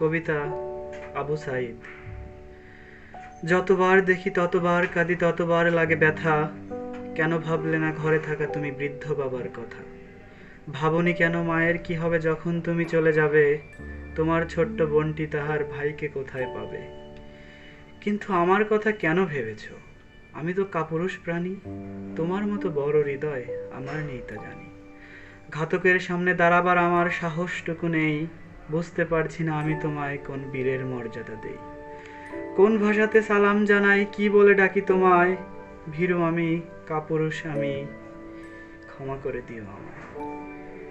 কবিতা আবু সাইদ যতবার দেখি ততবার কাঁদি, ততবার লাগে ব্যথা। কেন ভাবলে না ঘরে থাকা তুমি বৃদ্ধ বাবার কথা? ভাবনি কেন মায়ের কি হবে যখন তুমি চলে যাবে? তোমার ছোট্ট বোনটি তাহার ভাইকে কোথায় পাবে? কিন্তু আমার কথা কেন ভেবেছ? আমি তো কাপুরুষ প্রাণী। তোমার মতো বড় হৃদয় আমার নেই তা জানি। ঘাতকের সামনে দাঁড়াবার আমার সাহসটুকু নেই। বুঝতে পারছি না আমি তোমায় কোন বীরের মর্যাদা দেই। কোন ভাষাতে সালাম জানাই, কি বলে ডাকি তোমায়? ভীরু আমি, কাপুরুষ আমি, ক্ষমা করে দিও আমায়।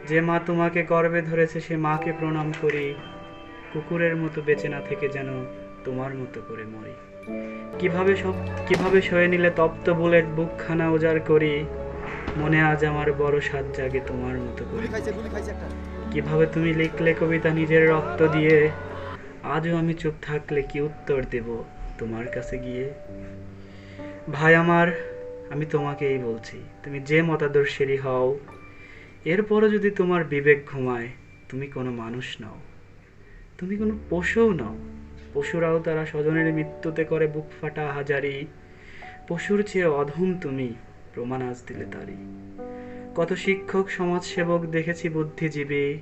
যে মা তোমাকে গর্বে ধরেছে, সে মাকে প্রণাম করি। কুকুরের মতো বেঁচে না থেকে যেন তোমার মতো করে মরি। কীভাবে সব, কীভাবে সয়ে নিলে তপ্ত বুলেট বুকখানা উজাড় করি? মনে আজ আমার বড় সাত জাগে তোমার মতো করে কীভাবে তুমি লিখলে কবিতা নিজের রক্ত দিয়ে? আজও আমি চুপ থাকলে কি উত্তর দেব তোমার কাছে গিয়ে? ভাই আমার, আমি তোমাকেই বলছি, তুমি যে মতাদর্শেরই হও। এরপরও যদি তোমার বিবেক ঘুমায়, তুমি কোনো মানুষ নাও। তুমি কোনো পশুও নাও। পশুরাও তারা স্বজনের মৃত্যুতে করে বুক ফাটা হাজারি। পশুর চেয়ে অধম তুমি, প্রমাণ আজ দিলে তারই কত শিক্ষক সমাজসেবক দেখেছি বুদ্ধিজীবী।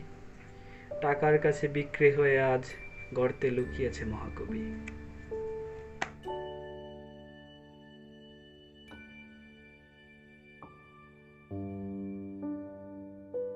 টাকার কাছে বিক্রি হয়ে আজ গর্তে লুকিয়েছে মহাকবি।